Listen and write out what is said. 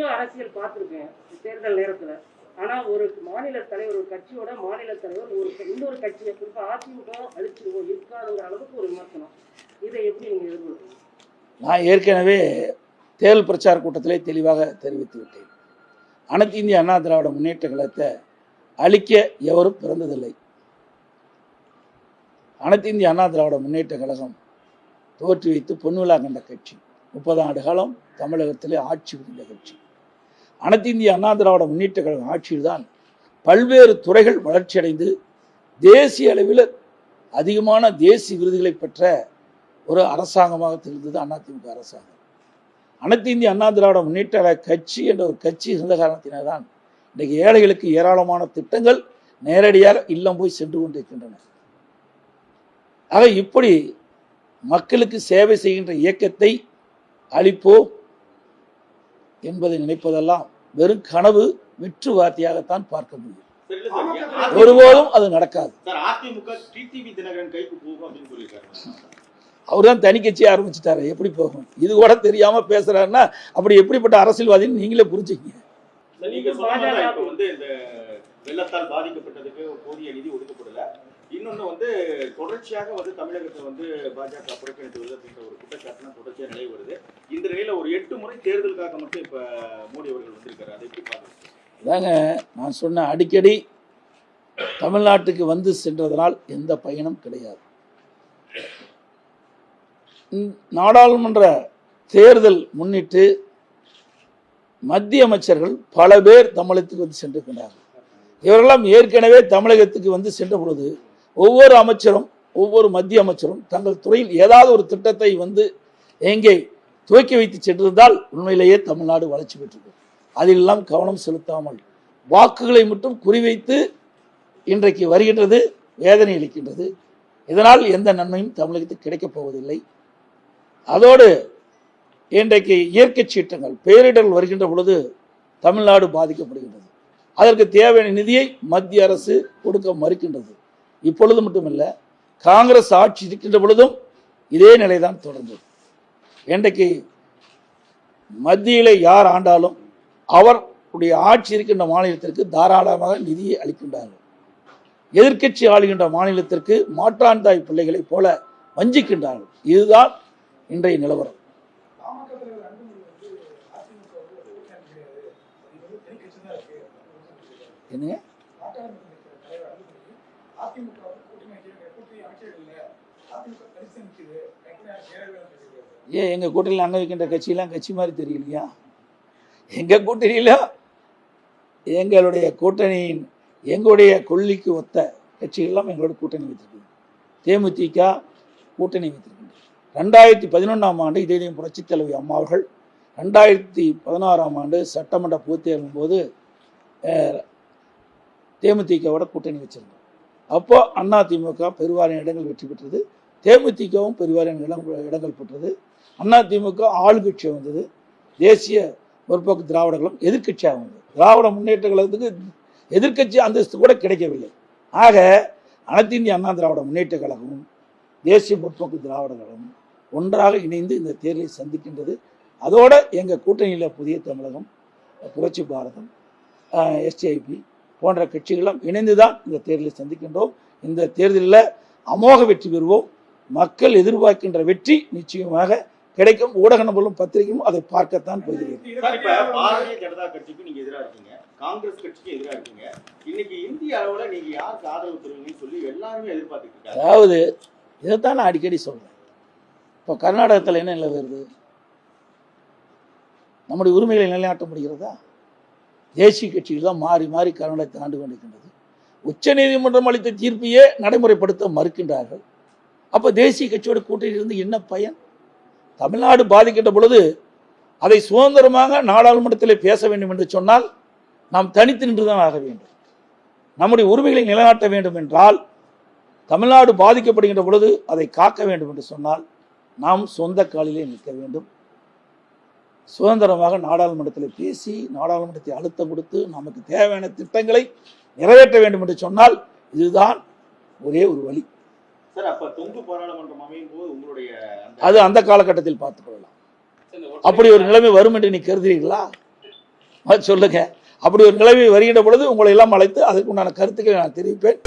எத்தனையோ அரசியல் பார்த்துருக்கேன் தேர்தல் நேரத்துல. ஆனா ஒரு மாநில தலைவர் ஒரு கட்சியோட மாநில தலைவர் ஒரு இன்னொரு கட்சியை குறிப்பா அதிமுக அழிச்சிருவோம் இருக்காதுங்கிற அளவுக்கு ஒரு விமர்சனம். இதை எப்படி நீங்க எதிர்கொள்ளுங்க நான் ஏற்கனவே தேர்தல் பிரச்சார கூட்டத்திலே தெளிவாக தெரிவித்து விட்டேன். அனைத்து இந்திய அண்ணா திராவிட முன்னேற்ற கழகத்தை அழிக்க எவரும் பிறந்ததில்லை. அனைத்து இந்திய அண்ணா திராவிட முன்னேற்ற கழகம் தோற்றி வைத்து பொன்விழா கண்ட கட்சி. முப்பது ஆண்டு காலம் தமிழகத்திலே ஆட்சி புரிந்த கட்சி. அனைத்து இந்திய அண்ணா திராவிட முன்னேற்ற கழகம் ஆட்சியில்தான் பல்வேறு துறைகள் வளர்ச்சியடைந்து தேசிய அளவில் அதிகமான தேசிய விருதுகளை பெற்ற ஒரு அரசாங்கமாக திகழ்ந்தது அதிமுக அரசாங்கம். அனைத்து இந்திய அண்ணா திராவிட முன்னேற்ற கட்சி என்ற ஒரு கட்சி இருந்த காரணத்தினால்தான் இன்றைக்கு ஏழைகளுக்கு ஏராளமான திட்டங்கள் நேரடியாக இல்லம் போய் சென்று கொண்டிருக்கின்றன. ஆக இப்படி மக்களுக்கு சேவை செய்கின்ற இயக்கத்தை அளிப்போம் என்பதை நினைப்பதெல்லாம் வெறும் கனவு வெற்று வார்த்தையாகத்தான் பார்க்க முடியும். ஒருபோதும் அது நடக்காது. அவர் தான் தனி ஆரம்பிச்சிட்டாரு. எப்படி போகும்? இது கூட தெரியாம பேசுறாருன்னா அப்படி எப்படிப்பட்ட அரசியல்வாதின்னு நீங்களே புரிஞ்சுக்கங்க. நீங்க வந்து இந்த வெள்ளத்தால் பாதிக்கப்பட்டதுக்கு போதிய நிதி ஒதுக்கப்படல. இன்னொன்று வந்து தொடர்ச்சியாக வந்து தமிழகத்தை வந்து பாஜக புறக்கணித்து வருது அப்படின்ற ஒரு குற்றச்சாட்டுலாம் தொடர்ச்சியாக நிலை வருது. இந்த நிலையில் ஒரு எட்டு முறை தேர்தலுக்காக மட்டும் இப்போ மோடி அவர்கள் வந்திருக்காரு. அதை எப்படி பாக்குறீங்க அதாங்க நான் சொன்ன அடிக்கடி தமிழ்நாட்டுக்கு வந்து சென்றதனால் எந்த பயனும் கிடையாது. நாடாளுமன்ற தேர்தல் முன்னிட்டு மத்திய அமைச்சர்கள் பல பேர் தமிழகத்துக்கு வந்து சென்றிருக்கிறார்கள். இவரெல்லாம் ஏற்கனவே தமிழகத்துக்கு வந்து சென்ற பொழுது ஒவ்வொரு அமைச்சரும் ஒவ்வொரு மத்திய அமைச்சரும் தங்கள் துறையில் ஏதாவது ஒரு திட்டத்தை வந்து எங்கே துவக்கி வைத்து சென்றிருந்தால் உண்மையிலேயே தமிழ்நாடு வளர்ச்சி பெற்றது அதிலெல்லாம் கவனம் செலுத்தாமல் வாக்குகளை மட்டும் குறிவைத்து இன்றைக்கு வருகின்றது வேதனை அளிக்கின்றது. இதனால் எந்த நன்மையும் தமிழகத்துக்கு கிடைக்கப் போவதில்லை. அதோடு இன்றைக்கு இயற்கை சீற்றங்கள் பேரிடர்கள் வருகின்ற பொழுது தமிழ்நாடு பாதிக்கப்படுகின்றது. அதற்கு தேவையான நிதியை மத்திய அரசு கொடுக்க மறுக்கின்றது. இப்பொழுது மட்டுமல்ல காங்கிரஸ் ஆட்சி இருக்கின்ற பொழுதும் இதே நிலை தான் தொடர்ந்தது. இன்றைக்கு மத்தியில் யார் ஆண்டாலும் அவருடைய ஆட்சி இருக்கின்ற மாநிலத்திற்கு தாராளமாக நிதியை அளிக்கின்றார்கள். எதிர்க்கட்சி ஆளுகின்ற மாநிலத்திற்கு மாற்றாந்தாய் பிள்ளைகளைப் போல வஞ்சிக்கின்றார்கள். இதுதான் இன்றைய நிலவரம். என்னங்க? அதிமுக வந்து கூட்டணி கூட்டணி அதிமுக நிற்குது ஏன் எங்கள் கூட்டணியில் அங்கே வைக்கின்ற கட்சியெல்லாம் கட்சி மாதிரி தெரியலையா எங்கள் கூட்டணியில் எங்களுடைய கூட்டணியின் எங்களுடைய கொள்ளிக்கு ஒத்த கட்சிகள்லாம் எங்களோட கூட்டணி வைத்திருக்குது தேமுதிக கூட்டணி வைத்திருக்கின்றது ரெண்டாயிரத்தி பதினொன்றாம் ஆண்டு இதயம் புரட்சித் தலைவி அம்மா அவர்கள் ரெண்டாயிரத்தி பதினாறாம் ஆண்டு சட்டமன்ற பொதுத் தேர்தலும் போது தேமுதிகவோட கூட்டணி வச்சிருந்தோம் அப்போ அண்ணா திமுக பெருவாரியான இடங்கள் வெற்றி பெற்றது. தேமுதிகவும் பெருவாரியான இடம் இடங்கள் பெற்றது. அண்ணா திமுக ஆளுங்கட்சி வந்தது தேசிய முற்போக்கு திராவிடங்களும் எதிர்க்கட்சியாக வந்தது திராவிட முன்னேற்ற கழகத்துக்கு எதிர்க்கட்சி அந்தஸ்து கூட கிடைக்கவில்லை. ஆக அனைத்து இந்திய அண்ணா திராவிட முன்னேற்ற கழகமும் தேசிய முற்போக்கு திராவிட கழகமும் ஒன்றாக இணைந்து இந்த தேர்தலை சந்திக்கின்றது. அதோடு எங்கள் கூட்டணியில் புதிய தமிழகம் புரட்சி பாரதம் எஸ்டிஐபி போன்ற கட்சிகளும் இணைந்து தான் இந்த தேர்தலை சந்திக்கின்றோம். இந்த தேர்தலில் அமோக வெற்றி பெறுவோம். மக்கள் எதிர்பார்க்கின்ற வெற்றி நிச்சயமாக கிடைக்கும். ஊடக நபர்களும் பத்திரிகையும் அதை பார்க்கத்தான் இப்ப பாரதிய ஜனதா கட்சிக்கு நீங்க எதிரா இருக்கீங்க. காங்கிரஸ் கட்சிக்கு எதிரா இருக்கீங்க. இன்னைக்கு இந்திய அளவுல நீங்க யாருக்கு ஆதரவு தருவீங்கன்னு சொல்லி எல்லாருமே எதிர்பார்த்துட்டு அதாவது இதைத்தான் நான் அடிக்கடி சொல்றேன். இப்போ கர்நாடகத்தில் என்ன நிலை வருது நம்முடைய உரிமைகளை நிலைநாட்ட முடிகிறதா? தேசிய கட்சிகள் தான் மாறி மாறி கர்நாடகத்தை ஆண்டு கொண்டிருக்கின்றது. உச்சநீதிமன்றம் அளித்த தீர்ப்பையே நடைமுறைப்படுத்த மறுக்கின்றார்கள். அப்போ தேசிய கட்சியோட கூட்டணியில் இருந்து என்ன பயன்? தமிழ்நாடு பாதிக்கின்ற பொழுது அதை சுதந்திரமாக நாடாளுமன்றத்தில் பேச வேண்டும் என்று சொன்னால் நாம் தனித்து நின்றுதான் ஆக வேண்டும். நம்முடைய உரிமைகளை நிலைநாட்ட வேண்டும் என்றால் தமிழ்நாடு பாதிக்கப்படுகின்ற பொழுது அதை காக்க வேண்டும் என்று சொன்னால் நாம் சொந்த காலிலே நிற்க வேண்டும். சுதந்திரமாக நாடாளுமன்றத்தில் பேசி நாடாளுமன்றத்தை அழுத்தம் கொடுத்து நமக்கு தேவையான திட்டங்களை நிறைவேற்ற வேண்டும் என்று சொன்னால் இதுதான் ஒரே ஒரு வழி. சார் அப்ப தொங்கு பாராளுமன்றம் அமையும் போது உங்களுடைய அந்த அது அந்த காலகட்டத்தில் பார்த்துக் கொள்ளலாம். அப்படி ஒரு நிலைமை வரும் என்று நீ கருதுகிறீர்களா சொல்லுங்க. அப்படி ஒரு நிலைமை வருகின்ற பொழுது உங்களை எல்லாம் அழைத்து அதற்கு உண்டான கருத்துக்களை நான் தெரிவிப்பேன்.